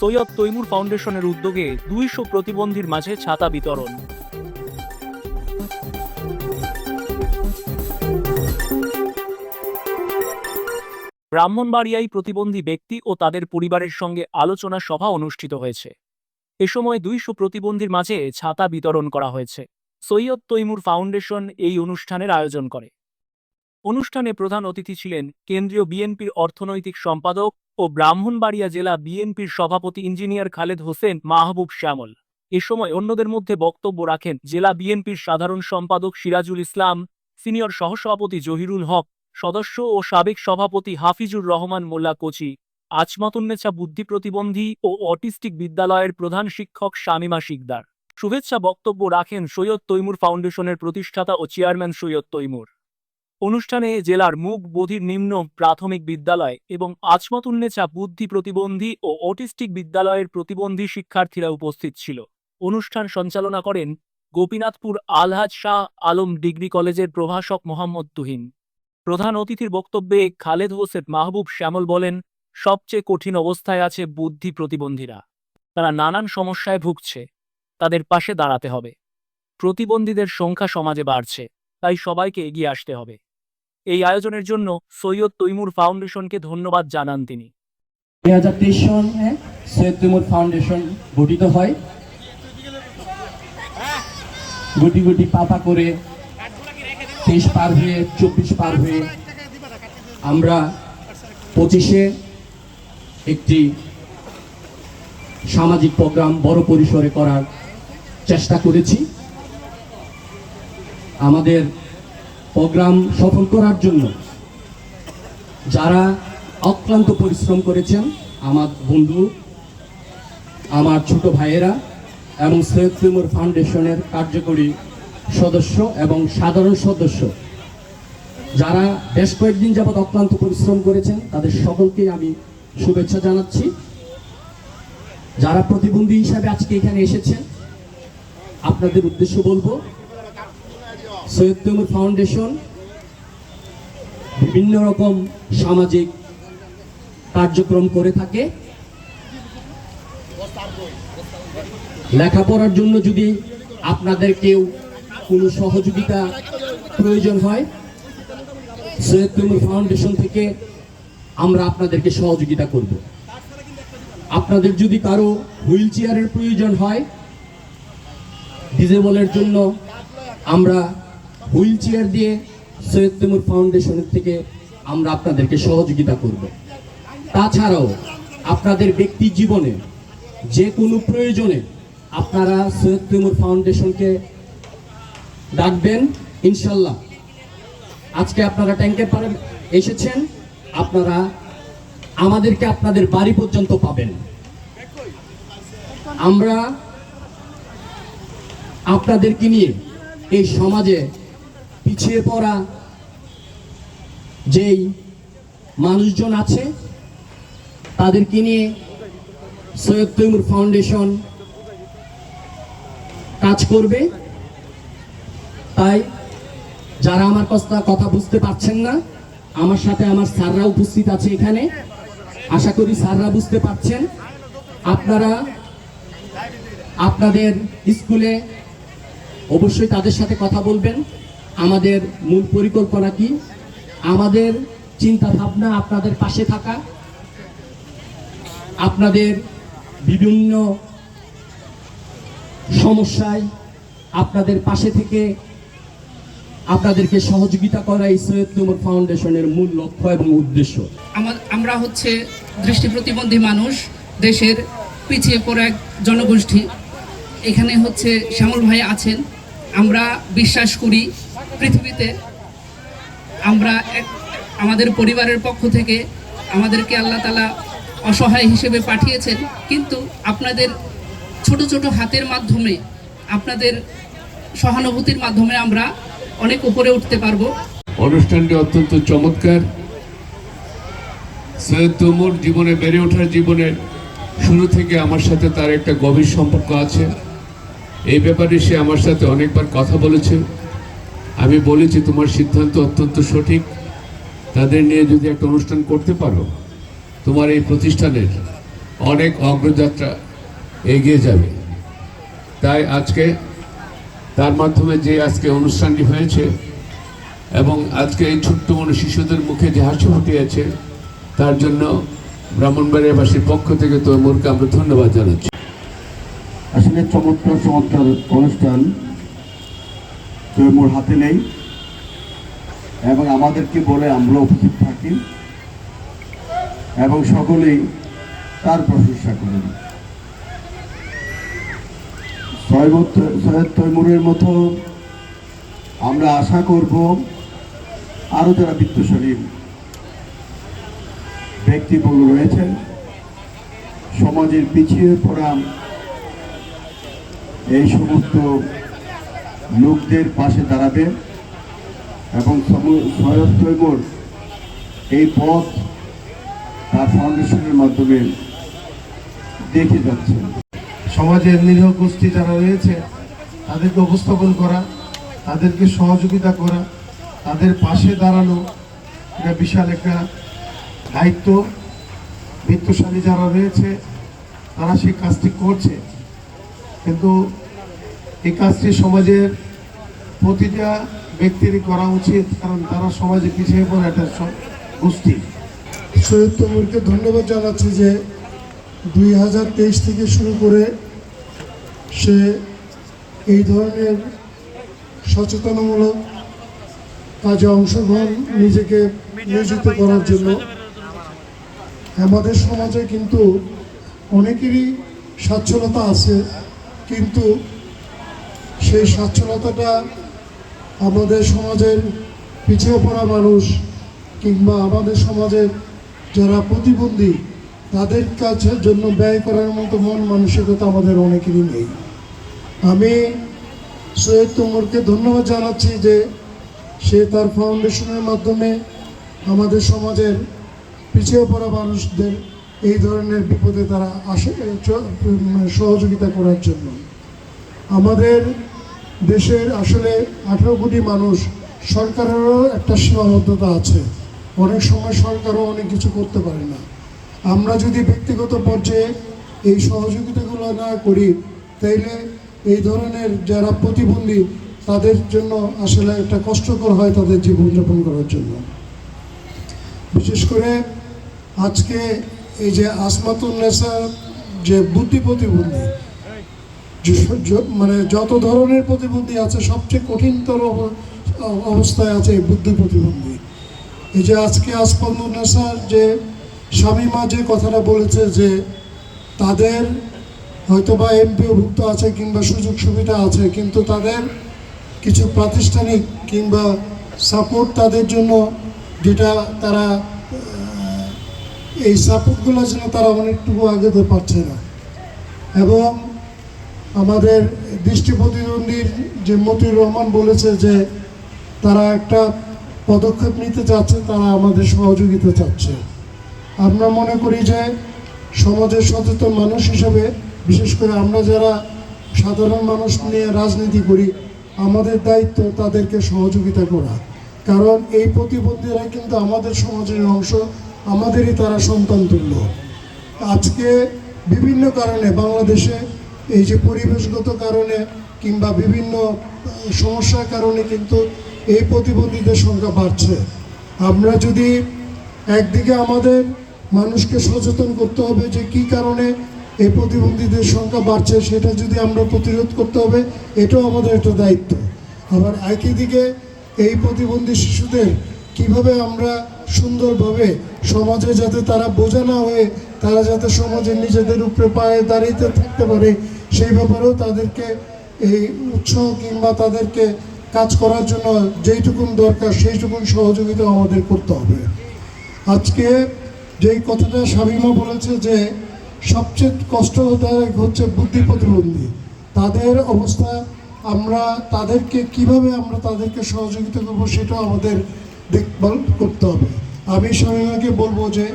সৈয়দ তৈমুর ফাউন্ডেশনের উদ্যোগে দুইশো প্রতিবন্ধীর মাঝে ছাতা বিতরণ। ব্রাহ্মণবাড়িয়ায় প্রতিবন্ধী ব্যক্তি ও তাদের পরিবারের সঙ্গে আলোচনা সভা অনুষ্ঠিত হয়েছে। এ সময় দুইশো প্রতিবন্ধীর মাঝে ছাতা বিতরণ করা হয়েছে। সৈয়দ তৈমুর ফাউন্ডেশন এই অনুষ্ঠানের আয়োজন করে। অনুষ্ঠানে প্রধান অতিথি ছিলেন কেন্দ্রীয় বিএনপির অর্থনৈতিক সম্পাদক ও ব্রাহ্মণবাড়িয়া জেলা বিএনপির সভাপতি ইঞ্জিনিয়ার খালেদ হোসেন মাহবুব শ্যামল। এ সময় অন্যদের মধ্যে বক্তব্য রাখেন জেলা বিএনপির সাধারণ সম্পাদক সিরাজুল ইসলাম, সিনিয়র সহসভাপতি জহিরুল হক, সদস্য ও সাবেক সভাপতি হাফিজুর রহমান মোল্লা কোচি আচমাতুন্নেছা বুদ্ধি প্রতিবন্ধী ও অটিস্টিক বিদ্যালয়ের প্রধান শিক্ষক শামিমা শিকদার। শুভেচ্ছা বক্তব্য রাখেন সৈয়দ তৈমুর ফাউন্ডেশনের প্রতিষ্ঠাতা ও চেয়ারম্যান সৈয়দ তৈমুর। অনুষ্ঠানে জেলার মুখ বধির নিম্ন প্রাথমিক বিদ্যালয় এবং আচমতুন্নেচা বুদ্ধি প্রতিবন্ধী ও অটিস্টিক বিদ্যালয়ের প্রতিবন্ধী শিক্ষার্থীরা উপস্থিত ছিল। অনুষ্ঠান সঞ্চালনা করেন গোপীনাথপুর আলহাজ শাহ আলম ডিগ্রি কলেজের প্রভাষক মোহাম্মদ তুহিন। প্রধান অতিথির বক্তব্যে খালেদ হোসেন মাহবুব শ্যামল বলেন, সবচেয়ে কঠিন অবস্থায় আছে বুদ্ধি প্রতিবন্ধীরা। তারা নানান সমস্যায় ভুগছে। তাদের পাশে দাঁড়াতে হবে। প্রতিবন্ধীদের সংখ্যা সমাজে বাড়ছে। তাই সবাইকে এগিয়ে আসতে হবে। এই আয়োজনের জন্য সৈয়দ তৈমুর ফাউন্ডেশনকে ধন্যবাদ জানান তিনি। দুই হাজার তেইশ সনে সৈয়দ তৈমুর ফাউন্ডেশন গঠিত হয়। গুটি গুটি পাপা করে তেইশ পার হয়ে, চব্বিশ পার হয়ে আমরা পঁচিশে একটি সামাজিক প্রোগ্রাম বড় পরিসরে করার চেষ্টা করেছি। আমাদের প্রোগ্রাম সফল করার জন্য। যারা অক্লান্ত পরিশ্রম করেছেন, আমার বন্ধু, আমার ছোট ভাইয়েরা এবং সৈয়দ তৈমুর ফাউন্ডেশনের কার্যকরী সদস্য এবং সাধারণ সদস্য, যারা বেশ কয়েকদিন যাবৎ অক্লান্ত পরিশ্রম করেছেন, তাদের সকলকে আমি শুভেচ্ছা জানাচ্ছি। যারা প্রতিবন্ধী হিসাবে আজকে এখানে এসেছেন, আপনাদের উদ্দেশ্য বলব সৈয়দ ফাউন্ডেশন বিভিন্ন রকম সামাজিক কার্যক্রম করে থাকে। লেখাপড়ার জন্য যদি আপনাদের কেউ কোনো সহযোগিতা প্রয়োজন হয়, সৈয়দ তৈমুর ফাউন্ডেশন থেকে আমরা আপনাদেরকে সহযোগিতা করব। আপনাদের যদি কারও হুইল চেয়ারের প্রয়োজন হয়, ডিজেবলের জন্য আমরা হুইল চেয়ার দিয়ে সৈয়দ তৈমুর ফাউন্ডেশনের থেকে আমরা আপনাদেরকে সহযোগিতা করব। তাছাড়াও আপনাদের ব্যক্তি জীবনে যে কোনো প্রয়োজনে আপনারা সৈয়দ তৈমুর ফাউন্ডেশনকে ডাকবেন, ইনশাল্লাহ। আজকে আপনারা ট্যাঙ্কের পারে এসেছেন, আপনারা আমাদেরকে আপনাদের বাড়ি পর্যন্ত পাবেন। আমরা আপনাদেরকে নিয়ে এই সমাজে পিছিয়ে পড়া যেই মানুষজন আছে, তাদেরকে নিয়ে সৈয়দ তৈমুর ফাউন্ডেশন কাজ করবে। তাই যারা আমার কথা কথা বুঝতে পারছেন না, আমার সাথে আমার স্যাররা উপস্থিত আছে এখানে। আশা করি স্যাররা বুঝতে পারছেন। আপনারা আপনাদের স্কুলে অবশ্যই তাদের সাথে কথা বলবেন। আমাদের মূল পরিকল্পনা কি? আমাদের চিন্তা ভাবনা আপনাদের পাশে থাকা, আপনাদের বিভিন্ন সমস্যায় আপনাদের পাশে থেকে আপনাদেরকে সহযোগিতা করা এই সৈয়দ তুমর ফাউন্ডেশনের মূল লক্ষ্য এবং উদ্দেশ্য। আমা- আমরা হচ্ছে দৃষ্টি প্রতিবন্ধী মানুষ, দেশের পিছিয়ে পড়া এক জনগোষ্ঠী। এখানে হচ্ছে শ্যামল ভাই আছেন। আমরা বিশ্বাস করি পৃথিবীতে আমরা এক, আমাদের পরিবারের পক্ষ থেকে আমাদেরকে আল্লাহ তালা অসহায় হিসেবে পাঠিয়েছেন। কিন্তু আপনাদের ছোট ছোট হাতের মাধ্যমে, আপনাদের সহানুভূতির মাধ্যমে আমরা অনেক উপরে উঠতে পারব। অনুষ্ঠানটি অত্যন্ত চমৎকার। সৈয়দ জীবনে, বেড়ে ওঠার জীবনে শুরু থেকে আমার সাথে তার একটা গভীর সম্পর্ক আছে। এই ব্যাপারে সে আমার সাথে অনেকবার কথা বলেছে। আমি বলেছি তোমার সিদ্ধান্ত অত্যন্ত সঠিক। তাদের নিয়ে যদি একটা অনুষ্ঠান করতে পারো, তোমার এই প্রতিষ্ঠানের অনেক অগ্রযাত্রা এগিয়ে যাবে। তাই আজকে তার মাধ্যমে যে আজকে অনুষ্ঠানটি হয়েছে এবং আজকে এই ছোট্ট মনে শিশুদের মুখে যে হাসি ফুটিয়েছে, তার জন্য ব্রাহ্মণবাড়িয়াবাসীর পক্ষ থেকে তৈমুরকে আমরা ধন্যবাদ জানাচ্ছি। আসলে চমৎকার চমৎকার অনুষ্ঠান। তৈমুর হাতে নেই। এবং আমাদেরকে বলে আমরা উপস্থিত থাকি। এবং সকলেই তার প্রশংসা করেন। সৈয়দ তৈমুরের মতো আমরা আশা করব আরও যারা বিত্তশালী ব্যক্তিবর্গ রয়েছেন সমাজের পিছিয়ে পড়া এই সমস্ত লোকদের পাশে দাঁড়াবে এবং সৈয়দ তৈমুর এই পথ তার ফাউন্ডেশনের মাধ্যমে দেখে যাচ্ছেন সমাজের নিরীহ গোষ্ঠী যারা রয়েছে, তাদেরকে উপস্থাপন করা, তাদেরকে সহযোগিতা করা, তাদের পাশে দাঁড়ানো, এটা বিশাল একটা দায়িত্ব। বিত্তশালী যারা রয়েছে, তারা সেই কাজটি করছে। কিন্তু এই কাজটি সমাজের প্রতিটা ব্যক্তিরই করা উচিত, কারণ তারা সমাজে পিছিয়ে পড়ে একটা গোষ্ঠী। সৈয়দ তমুরকে ধন্যবাদ জানাচ্ছি যে দুই হাজার তেইশ থেকে শুরু করে সে এই ধরনের সচেতনমূলক কাজে অংশগ্রহণ নিজেকে নিয়োজিত করার জন্য। আমাদের সমাজে কিন্তু অনেকেরই সচ্ছলতা আছে, কিন্তু সেই সচ্ছলতাটা আমাদের সমাজের পিছিয়ে পড়া মানুষ কিংবা আমাদের সমাজের যারা প্রতিবন্ধী, তাদের কাছের জন্য ব্যয় করার মতো মন মানসিকতা আমাদের অনেকেরই নেই। আমি সৈয়দ তোমরকে ধন্যবাদ জানাচ্ছি যে সে তার ফাউন্ডেশনের মাধ্যমে আমাদের সমাজের পিছিয়ে পড়া মানুষদের এই ধরনের বিপদে তারা আসে সহযোগিতা করার জন্য। আমাদের দেশের আসলে আঠেরো কোটি মানুষ, সরকারেরও একটা সীমাবদ্ধতা আছে। অনেক সময় সরকারও অনেক কিছু করতে পারে না। আমরা যদি ব্যক্তিগত পর্যায়ে এই সহযোগিতাগুলো না করি, তাইলে এই ধরনের যারা প্রতিবন্ধী, তাদের জন্য আসলে একটা কষ্টকর হয় তাদের জীবনযাপন করার জন্য। বিশেষ করে আজকে এই যে আসমাতুন্নেসা যে বুদ্ধি প্রতিবন্ধী মানে যত ধরনের প্রতিবন্ধী আছে, সবচেয়ে কঠিনতর অবস্থায় আছে বুদ্ধি প্রতিবন্ধী। এই যে আজকে আসমাতুন্নেসার যে স্বামীমা যে কথাটা বলেছে যে তাদের হয়তো বা এমপিওভুক্ত আছে কিংবা সুযোগ সুবিধা আছে, কিন্তু তাদের কিছু প্রাতিষ্ঠানিক কিংবা সাপোর্ট তাদের জন্য যেটা তারা এই সাপোর্টগুলো যেন তারা অনেকটুকু আগাতে পারছে না। এবং আমাদের দৃষ্টি প্রতিদ্বন্দ্বীর যে মতিউর রহমান বলেছে যে তারা একটা পদক্ষেপ নিতে চাচ্ছে, তারা আমাদের সহযোগিতা চাচ্ছে। আমরা মনে করি যে সমাজের সচেতন মানুষ হিসেবে, বিশেষ করে আমরা যারা সাধারণ মানুষ নিয়ে রাজনীতি করি, আমাদের দায়িত্ব তাদেরকে সহযোগিতা করা। কারণ এই প্রতিবন্ধীরা কিন্তু আমাদের সমাজের অংশ, আমাদেরই তারা সন্তান তুল্য। আজকে বিভিন্ন কারণে বাংলাদেশে এই যে পরিবেশগত কারণে কিংবা বিভিন্ন সমস্যার কারণে কিন্তু এই প্রতিবন্ধীদের সংখ্যা বাড়ছে। আমরা যদি একদিকে আমাদের মানুষকে সচেতন করতে হবে যে কি কারণে এই প্রতিবন্ধীদের সংখ্যা বাড়ছে, সেটা যদি আমরা প্রতিরোধ করতে হবে, এটাও আমাদের একটা দায়িত্ব। আবার একই দিকে এই প্রতিবন্ধী শিশুদের কীভাবে আমরা সুন্দরভাবে সমাজে যাতে তারা বোঝা না হয়ে তারা যাতে সমাজে নিজেদের উপরে পায়ে দাঁড়িয়ে থাকতে পারে, সেই ব্যাপারেও তাদেরকে এই উৎসাহ কিংবা তাদেরকে কাজ করার জন্য যেইটুকুন দরকার, সেইটুকুন সহযোগিতা আমাদের করতে হবে। আজকে যেই কথাটা শামিমা বলেছে যে, সবচেয়ে কষ্টদায়ক হচ্ছে বুদ্ধি প্রতিবন্ধী। তাদের অবস্থা, আমরা তাদেরকে কীভাবে আমরা তাদেরকে সহযোগিতা করব সেটাও আমাদের দেখভাল করতে হবে। আমি শামিমাকে বলব যে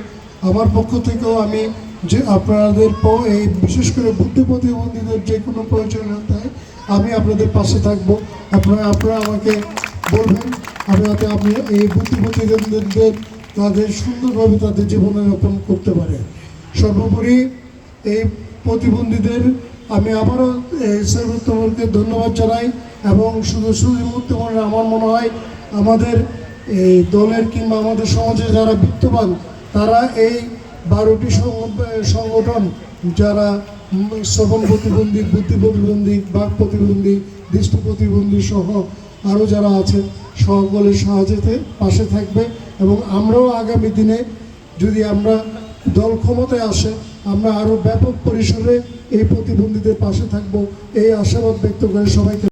আমার পক্ষ থেকেও আমি যে আপনাদের এই বিশেষ করে বুদ্ধি প্রতিবন্ধীদের যে কোনো প্রয়োজনীয়তায় আমি আপনাদের পাশে থাকব। আপনারা আপনারা আমাকে বলবেন, আমি যাতে আপনি এই বুদ্ধি প্রতিবন্ধীদের তাদের সুন্দরভাবে তাদের জীবনযাপন করতে পারে সর্বোপরি এই প্রতিবন্ধীদের আমি আবারও সৈবুত্তমকে ধন্যবাদ জানাই এবং শুধু সুজিমুত্তমনের আমার মনে হয় আমাদের, এই দলের কিংবা আমাদের সমাজে যারা বিত্তবান তারা এই বারোটি সংগঠন যারা শ্রবণ প্রতিবন্ধী, বুদ্ধি প্রতিবন্ধী, বাক প্রতিবন্ধী, দৃষ্টি প্রতিবন্ধী সহ আরও যারা আছে, সকলের সাহায্যতে পাশে থাকবে এবং আমরাও আগামী দিনে যদি আমরা দল ক্ষমতায় আসে, আমরা আরও ব্যাপক পরিসরে এই প্রতিবন্ধীদের পাশে থাকব। এই আশাবাদ ব্যক্ত করে সবাইকে